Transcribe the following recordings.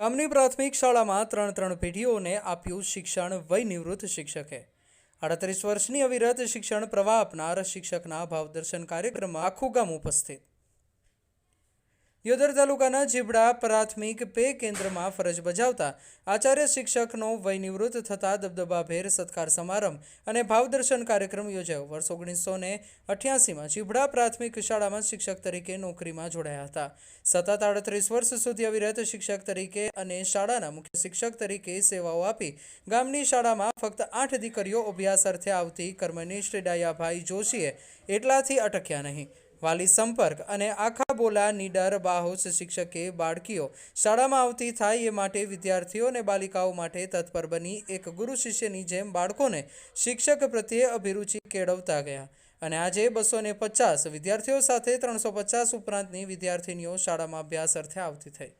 ગામની પ્રાથમિક શાળામાં ત્રણ ત્રણ પેઢીઓને આપ્યું શિક્ષણ વય નિવૃત્ત શિક્ષકે. અડત્રીસ વર્ષની અવિરત શિક્ષણ પ્રવાહ આપનાર શિક્ષકના ભાવદર્શન કાર્યક્રમમાં આખું ગામ ઉપસ્થિત. દિયોદર તાલુકાના જીબડા પ્રાથમિક પે કેન્દ્રમાં ફરજ બજાવતા આચાર્ય શિક્ષકનો વય થતા દબદબાભેર સત્કાર સમારંભ અને ભાવદર્શન કાર્યક્રમ યોજાયો. વર્ષ ઓગણીસો ને અઠ્યાસીમાં જીબડા પ્રાથમિક શાળામાં શિક્ષક તરીકે નોકરીમાં જોડાયા હતા. સતત આડત્રીસ વર્ષ સુધી અવિરત શિક્ષક તરીકે અને શાળાના મુખ્ય શિક્ષક તરીકે સેવાઓ આપી ગામની શાળામાં ફક્ત આઠ દીકરીઓ અભ્યાસ અર્થે આવતી કર્મનિષ્ઠ ડાયાભાઈ જોશીએ એટલાથી અટક્યા નહીં. વાલી સંપર્ક અને આખા બોલા નીડર બાહોશ શિક્ષકે બાળકીઓ શાળામાં આવતી થાય એ માટે વિદ્યાર્થીઓ અને બાલિકાઓ માટે તત્પર બની એક ગુરુ શિષ્યની જેમ બાળકોને શિક્ષક પ્રત્યે અભિરુચિ કેળવતા ગયા. અને આજે બસો ને પચાસ વિદ્યાર્થીઓ સાથે ત્રણસો પચાસ ઉપરાંતની વિદ્યાર્થીનીઓ શાળામાં અભ્યાસ અર્થે આવતી થઈ.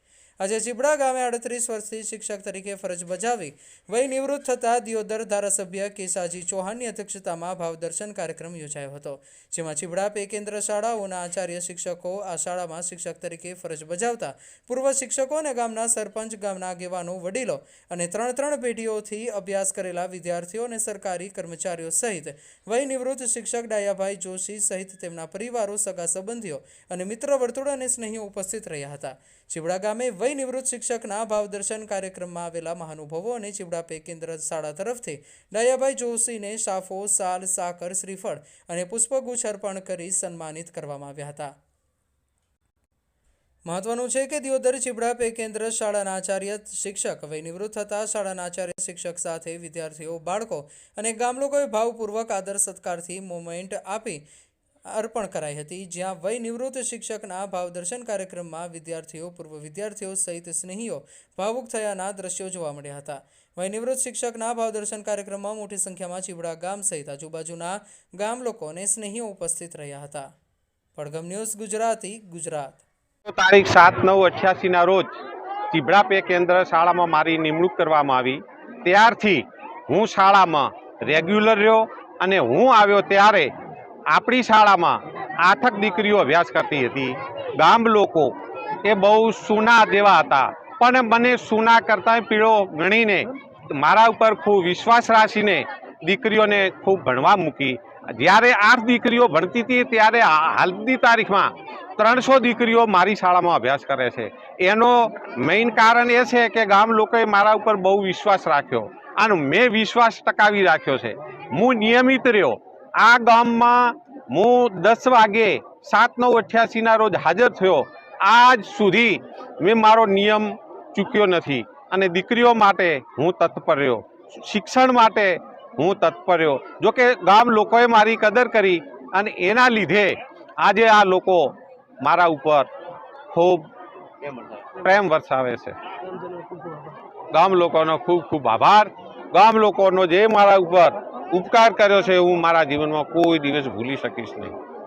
આજે ચીબડા ગામે આડત્રીસ વર્ષથી શિક્ષક તરીકે ફરજ બજાવી વય નિવૃત્ત થતા દિયોદર ધારાસભ્ય કેસાજી ચૌહાણની અધ્યક્ષતામાં ભાવદર્શન કાર્યક્રમ યોજાયો હતો, જેમાં ચીબડા પે કેન્દ્ર શાળાઓના આચાર્ય શિક્ષકો, આ શાળામાં શિક્ષક તરીકે ફરજ બજાવતા પૂર્વ શિક્ષકો અને ગામના સરપંચ, ગામના આગેવાનો, વડીલો અને ત્રણ ત્રણ પેઢીઓથી અભ્યાસ કરેલા વિદ્યાર્થીઓ અને સરકારી કર્મચારીઓ સહિત વય નિવૃત્ત શિક્ષક ડાયાભાઈ જોશી સહિત તેમના પરિવારો, સગા સંબંધીઓ અને મિત્ર વર્તુળ અને સ્નેહીઓ ઉપસ્થિત રહ્યા હતા. ચીબડા ગામે વય નિવૃત્ત શિક્ષકના ભાવદર્શન કાર્યક્રમમાં આવેલા મહાનુભાવો અને ચીબડા પે કેન્દ્ર શાળા તરફથી દયાભાઈ જોશીને સાફો, સાલ, સાકર, શ્રીફળ અને પુષ્પગુચ્છ અર્પણ કરી સન્માનિત કરવામાં આવ્યા હતા. મહત્વનું છે કે દિયોદર ચીબડા પે કેન્દ્ર શાળાના આચાર્ય શિક્ષક વયનિવૃત્ત થતા શાળાના આચાર્ય શિક્ષક સાથે વિદ્યાર્થીઓ, બાળકો અને ગામ લોકોએ ભાવપૂર્વક આદર સત્કારથી મોમેન્ટ આપી અર્પણ કરાઈ હતી. જ્યાં વય નિવૃત્ત શિક્ષકના ભાવદર્શન કાર્યક્રમમાં વિદ્યાર્થીઓ, પૂર્વ વિદ્યાર્થીઓ સહિત સ્નેહીઓ ભાવુક થયાના દ્રશ્યો જોવા મળ્યા હતા. વય નિવૃત્ત શિક્ષકના ભાવદર્શન કાર્યક્રમમાં મોટી સંખ્યામાં ચીવડા ગામ સહિત આજુબાજુના ગામ લોકો અને સ્નેહીઓ ઉપસ્થિત રહ્યા હતા. પડગમ ન્યૂઝ, ગુજરાતી, ગુજરાત. તારીખ સાત, નવ, અઠ્યાસીના રોજ ચીબડા પે કેન્દ્ર શાળામાં મારી નિમણૂક કરવામાં આવી. ત્યારથી હું શાળામાં રેગ્યુલર રહ્યો અને હું આવ્યો ત્યારે આપણી શાળામાં આઠક દીકરીઓ અભ્યાસ કરતી હતી. ગામ લોકો એ બહુ સૂના જેવા હતા. પણ મને સૂના કરતાં પીળો ગણીને મારા ઉપર ખૂબ વિશ્વાસ રાખીને દીકરીઓને ખૂબ ભણવા મૂકી. જ્યારે આઠ દીકરીઓ ભણતી હતી ત્યારે હાલની તારીખમાં ત્રણસો દીકરીઓ મારી શાળામાં અભ્યાસ કરે છે. એનો મેઇન કારણ એ છે કે ગામ લોકોએ મારા ઉપર બહુ વિશ્વાસ રાખ્યો. અને મેં વિશ્વાસ ટકાવી રાખ્યો છે. હું નિયમિત રહ્યો. આ ગામમાં હું દસ વાગે સાત નવ અઠ્યાસીના રોજ હાજર થયો. આજ સુધી મેં મારો નિયમ ચૂક્યો નથી અને દીકરીઓ માટે હું તત્પર રહ્યો શિક્ષણ માટે હું તત્પર રહ્યો જોકે ગામ લોકોએ મારી કદર કરી અને એના લીધે આજે આ લોકો મારા ઉપર ખૂબ પ્રેમ વરસાવે છે. ગામ લોકોનો ખૂબ ખૂબ આભાર. ગામ લોકોનો જે મારા ઉપર ઉપકાર કર્યો છે હું મારા જીવનમાં કોઈ દિવસ ભૂલી શકીશ નહીં.